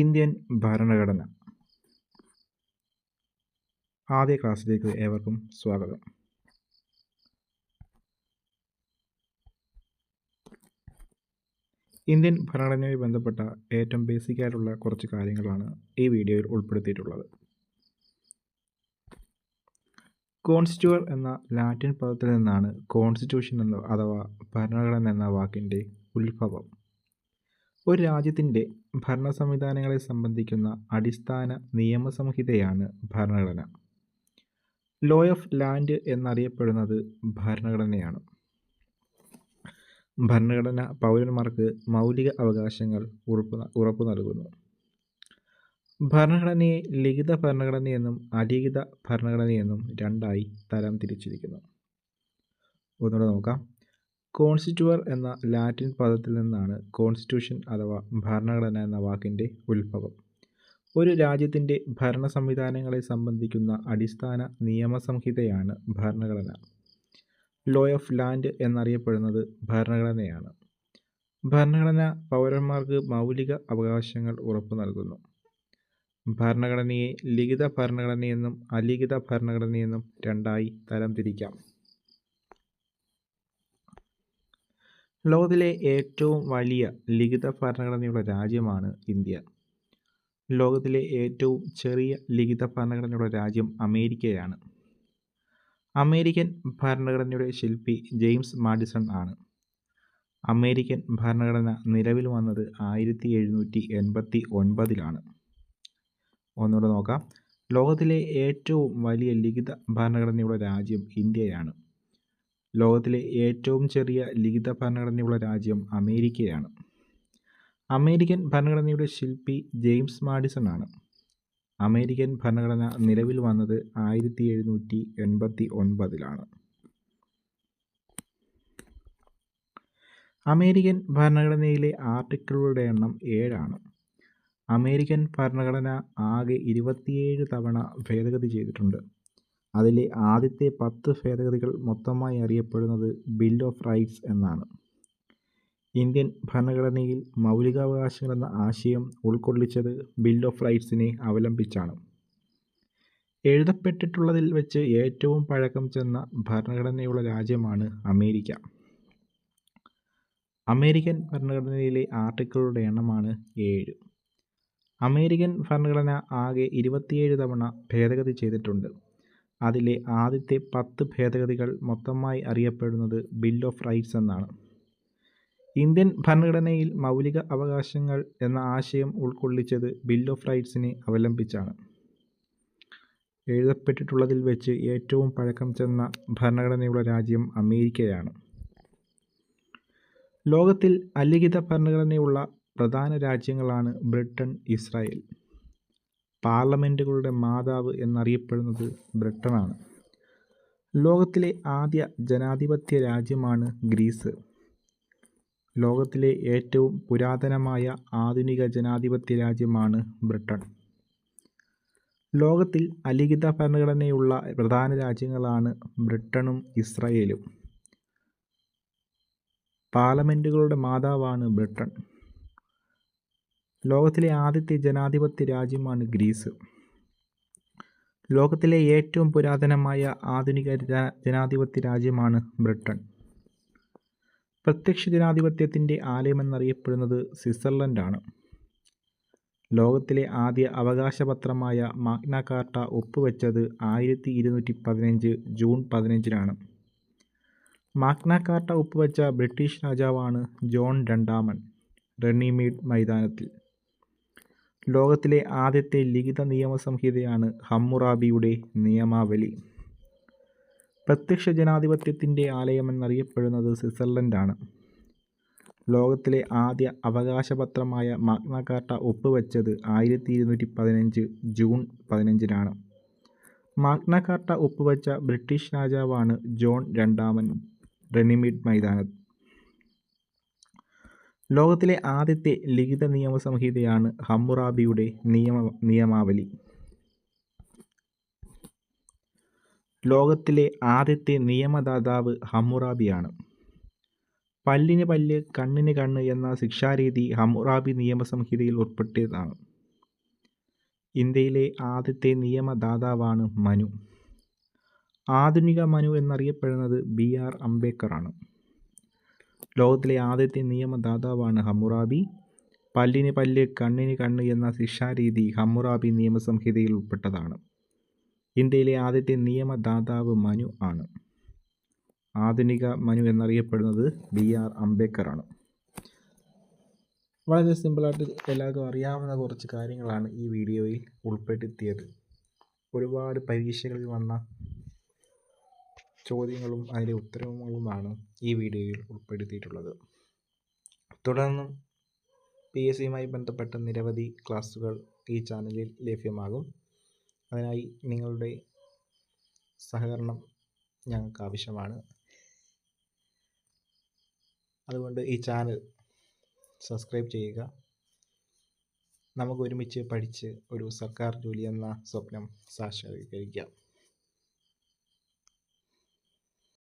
Indian ഭരണഘടന. ആദ്യ ക്ലാസ്സിലേക്ക് ഏവർക്കും സ്വാഗതം. ഇന്ത്യൻ ഭരണഘടനയുമായി ബന്ധപ്പെട്ട ഏറ്റവും ബേസിക് ആയിട്ടുള്ള കുറച്ച് കാര്യങ്ങളാണ് ഈ വീഡിയോയിൽ ഉൾപ്പെടുത്തിയിട്ടുള്ളത്. കോൺസ്റ്റിറ്റ്യൂർ എന്ന ലാറ്റിൻ പദത്തിൽ നിന്നാണ് കോൺസ്റ്റിറ്റ്യൂഷൻ എന്ന അഥവാ ഭരണഘടന എന്ന വാക്കിന്റെ ഉത്ഭവം. ഒരു രാജ്യത്തിന്റെ ഭരണ സംവിധാനങ്ങളെ സംബന്ധിക്കുന്ന അടിസ്ഥാന നിയമസംഹിതയാണ് ഭരണഘടന. ലോ ഓഫ് ലാൻഡ് എന്നറിയപ്പെടുന്നത് ഭരണഘടനയാണ്. ഭരണഘടന പൗരന്മാർക്ക് മൗലിക അവകാശങ്ങൾ ഉറപ്പ് ഉറപ്പു നൽകുന്നു. ഭരണഘടനയെ ലിഖിത ഭരണഘടനയെന്നും അലിഖിത ഭരണഘടനയെന്നും രണ്ടായി തരം തിരിച്ചിരിക്കുന്നു. ഒന്നുകൂടെ നോക്കാം. കോൺസ്റ്റിറ്റ്യൂർ എന്ന ലാറ്റിൻ പദത്തിൽ നിന്നാണ് കോൺസ്റ്റിറ്റ്യൂഷൻ അഥവാ ഭരണഘടന എന്ന വാക്കിന്റെ ഉത്ഭവം. ഒരു രാജ്യത്തിന്റെ ഭരണ സംവിധാനങ്ങളെ സംബന്ധിക്കുന്ന അടിസ്ഥാന നിയമസംഹിതയാണ് ഭരണഘടന. ലോ ഓഫ് ലാൻഡ് എന്നറിയപ്പെടുന്നത് ഭരണഘടനയാണ്. ഭരണഘടന പൗരന്മാർക്ക് മൗലിക അവകാശങ്ങൾ ഉറപ്പു നൽകുന്നു. ഭരണഘടനയെ ലിഖിത ഭരണഘടനയെന്നും അലിഖിത ഭരണഘടനയെന്നും രണ്ടായി തരംതിരിക്കാം ലോകത്തിലെ ഏറ്റവും വലിയ ലിഖിത ഭരണഘടനയുള്ള രാജ്യമാണ് ഇന്ത്യ. ലോകത്തിലെ ഏറ്റവും ചെറിയ ലിഖിത ഭരണഘടനയുള്ള രാജ്യം അമേരിക്കയാണ്. അമേരിക്കൻ ഭരണഘടനയുടെ ശില്പി ജെയിംസ് മാഡിസൺ ആണ്. അമേരിക്കൻ ഭരണഘടന നിലവിൽ വന്നത് ആയിരത്തി എഴുന്നൂറ്റി എൺപത്തി ഒൻപതിലാണ്. ഒന്നുകൂടെ നോക്കാം. ലോകത്തിലെ ഏറ്റവും വലിയ ലിഖിത ഭരണഘടനയുള്ള രാജ്യം ഇന്ത്യയാണ്. ലോകത്തിലെ ഏറ്റവും ചെറിയ ലിഖിത ഭരണഘടനയുള്ള രാജ്യം അമേരിക്കയാണ്. അമേരിക്കൻ ഭരണഘടനയുടെ ശില്പി ജെയിംസ് മാഡിസൺ ആണ്. അമേരിക്കൻ ഭരണഘടന നിലവിൽ വന്നത് ആയിരത്തി എഴുന്നൂറ്റി എൺപത്തി ഒൻപതിലാണ് അമേരിക്കൻ ഭരണഘടനയിലെ ആർട്ടിക്കിളുകളുടെ എണ്ണം ഏഴാണ്. അമേരിക്കൻ ഭരണഘടന ആകെ ഇരുപത്തിയേഴ് തവണ ഭേദഗതി ചെയ്തിട്ടുണ്ട്. അതിലെ ആദ്യത്തെ പത്ത് ഭേദഗതികൾ മൊത്തമായി അറിയപ്പെടുന്നത് ബിൽ ഓഫ് റൈറ്റ്സ് എന്നാണ്. ഇന്ത്യൻ ഭരണഘടനയിൽ മൗലികാവകാശങ്ങൾ എന്ന ആശയം ഉൾക്കൊള്ളിച്ചത് ബിൽ ഓഫ് റൈറ്റ്സിനെ അവലംബിച്ചാണ്. എഴുതപ്പെട്ടിട്ടുള്ളതിൽ വെച്ച് ഏറ്റവും പഴക്കം ചെന്ന ഭരണഘടനയുള്ള രാജ്യമാണ് അമേരിക്ക. അമേരിക്കൻ ഭരണഘടനയിലെ ആർട്ടിക്കിളുടെ എണ്ണമാണ് ഏഴ്. അമേരിക്കൻ ഭരണഘടന ആകെ ഇരുപത്തിയേഴ് തവണ ഭേദഗതി ചെയ്തിട്ടുണ്ട്. അതിലെ ആദ്യത്തെ പത്ത് ഭേദഗതികൾ മൊത്തമായി അറിയപ്പെടുന്നത് ബിൽ ഓഫ് റൈറ്റ്സ് എന്നാണ്. ഇന്ത്യൻ ഭരണഘടനയിൽ മൗലിക അവകാശങ്ങൾ എന്ന ആശയം ഉൾക്കൊള്ളിച്ചത് ബിൽ ഓഫ് റൈറ്റ്സിനെ അവലംബിച്ചാണ്. എഴുതപ്പെട്ടിട്ടുള്ളതിൽ വെച്ച് ഏറ്റവും പഴക്കം ചെന്ന ഭരണഘടനയുള്ള രാജ്യം അമേരിക്കയാണ്. ലോകത്തിൽ അലിഖിത ഭരണഘടനയുള്ള പ്രധാന രാജ്യങ്ങളാണ് ബ്രിട്ടൻ ഇസ്രായേൽ. പാർലമെന്റുകളുടെ മാതാവ് എന്നറിയപ്പെടുന്നത് ബ്രിട്ടനാണ്. ലോകത്തിലെ ആദ്യ ജനാധിപത്യ രാജ്യമാണ് ഗ്രീസ്. ലോകത്തിലെ ഏറ്റവും പുരാതനമായ ആധുനിക ജനാധിപത്യ രാജ്യമാണ് ബ്രിട്ടൻ ലോകത്തിൽ അലിഖിത ഭരണഘടനയുള്ള പ്രധാന രാജ്യങ്ങളാണ് ബ്രിട്ടനും ഇസ്രയേലും. പാർലമെന്റുകളുടെ മാതാവാണ് ബ്രിട്ടൻ ലോകത്തിലെ ആദ്യത്തെ ജനാധിപത്യ രാജ്യമാണ് ഗ്രീസ്. ലോകത്തിലെ ഏറ്റവും പുരാതനമായ ആധുനിക ജനാധിപത്യ രാജ്യമാണ് ബ്രിട്ടൻ പ്രത്യക്ഷ ജനാധിപത്യത്തിന്റെ ആലയമെന്നറിയപ്പെടുന്നത് സ്വിറ്റ്സർലൻഡാണ്. ലോകത്തിലെ ആദ്യ അവകാശപത്രമായ മാഗ്ന കാർട്ട ഒപ്പുവെച്ചത് ആയിരത്തി ഇരുന്നൂറ്റി പതിനഞ്ച് ജൂൺ പതിനഞ്ചിനാണ്. മാഗ്ന കാർട്ട ഒപ്പുവെച്ച ബ്രിട്ടീഷ് രാജാവാണ് ജോൺ രണ്ടാമൻ റണ്ണിമീഡ് മൈതാനത്തിൽ. ലോകത്തിലെ ആദ്യത്തെ ലിഖിത നിയമസംഹിതയാണ് ഹമ്മുറാബിയുടെ നിയമാവലി. പ്രത്യക്ഷ ജനാധിപത്യത്തിന്റെ ആലയമെന്നറിയപ്പെടുന്നത് സ്വിറ്റ്സർലൻഡാണ്. ലോകത്തിലെ ആദ്യ അവകാശപത്രമായ മാഗ്നാകാർട്ട ഒപ്പുവെച്ചത് ആയിരത്തി ഇരുന്നൂറ്റി പതിനഞ്ച് ജൂൺ പതിനഞ്ചിനാണ്. മാഗ്നാകാർട്ട ഒപ്പുവെച്ച ബ്രിട്ടീഷ് രാജാവാണ് ജോൺ രണ്ടാമൻ റെനിമിഡ് മൈതാനത്ത്. ലോകത്തിലെ ആദ്യത്തെ ലിഖിത നിയമസംഹിതയാണ് ഹമ്മുറാബിയുടെ നിയമ നിയമാവലി. ലോകത്തിലെ ആദ്യത്തെ നിയമദാതാവ് ഹമ്മുറാബിയാണ് പല്ലിന് പല്ല് കണ്ണിന് കണ്ണ് എന്ന ശിക്ഷാരീതി ഹമ്മുറാബി നിയമസംഹിതയിൽ ഉൾപ്പെട്ടതാണ്. ഇന്ത്യയിലെ ആദ്യത്തെ നിയമദാതാവാണ് മനു. ആധുനിക മനു എന്നറിയപ്പെടുന്നത് ബി ആർ അംബേദ്കറാണ്. ലോകത്തിലെ ആദ്യത്തെ നിയമദാതാവാണ് ഹമ്മുറാബി പല്ലിന് പല്ല് കണ്ണിന് കണ്ണ് എന്ന ശിക്ഷാരീതി ഹമ്മുറാബി നിയമസംഹിതയിൽ ഉൾപ്പെട്ടതാണ്. ഇന്ത്യയിലെ ആദ്യത്തെ നിയമദാതാവ് മനു ആണ്. ആധുനിക മനു എന്നറിയപ്പെടുന്നത് ബി ആർ അംബേദ്കറാണ് വളരെ സിമ്പിളായിട്ട് എല്ലാവർക്കും അറിയാവുന്ന കുറച്ച് കാര്യങ്ങളാണ് ഈ വീഡിയോയിൽ ഉൾപ്പെടുത്തിയത്. ഒരുപാട് പരീക്ഷകളിൽ വന്ന ചോദ്യങ്ങളും അതിന്റെ ഉത്തരവുകളുമാണ് ഈ വീഡിയോയിൽ ഉൾപ്പെടുത്തിയിട്ടുള്ളത്. തുടർന്നും പി എസ് സിയുമായി ബന്ധപ്പെട്ട നിരവധി ക്ലാസ്സുകൾ ഈ ചാനലിൽ ലഭ്യമാകും. അതിനായി നിങ്ങളുടെ സഹകരണം ഞങ്ങൾക്ക് ആവശ്യമാണ്. അതുകൊണ്ട് ഈ ചാനൽ സബ്സ്ക്രൈബ് ചെയ്യുക. നമുക്ക് ഒരുമിച്ച് പഠിച്ച് ഒരു സർക്കാർ ജോലി എന്ന സ്വപ്നം സാക്ഷാത്കരിക്കാം.